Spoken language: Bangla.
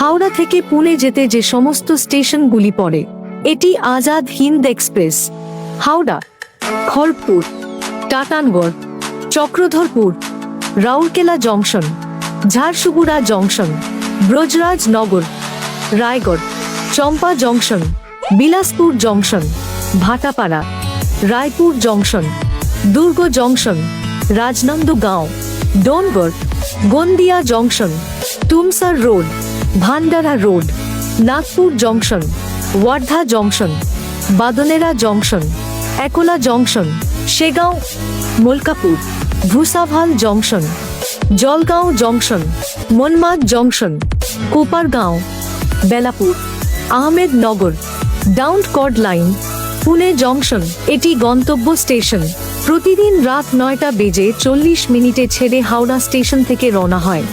হাওড়া থেকে পুনে যেতে যে সমস্ত স্টেশনগুলি পড়ে, এটি Azad Hind express, Howrah Kharagpur Tatanagar, Chakradharpur, Rourkela junction, Jharsuguda junction, Brajrajnagar, Raigarh, Champa junction, Bilaspur junction, Bhatapara, Raipur junction, Durg junction, Rajnandgaon, Dongargarh Gondia junction Tumsar road, Bhandara road, Nagpur junction, Wardha junction, Badnera junction, Akola junction, Shegaon, Malkapur, Bhusawal junction, Jalgaon junction, Manmad junction, Kopargaon, Belapur, Ahmednagar down chord line, Pune junction, এটি গন্তব্য স্টেশন। প্রতিদিন রাত নয়টা বেজে চল্লিশ মিনিটে ছেড়ে হাওড়া স্টেশন থেকে রওনা হয়।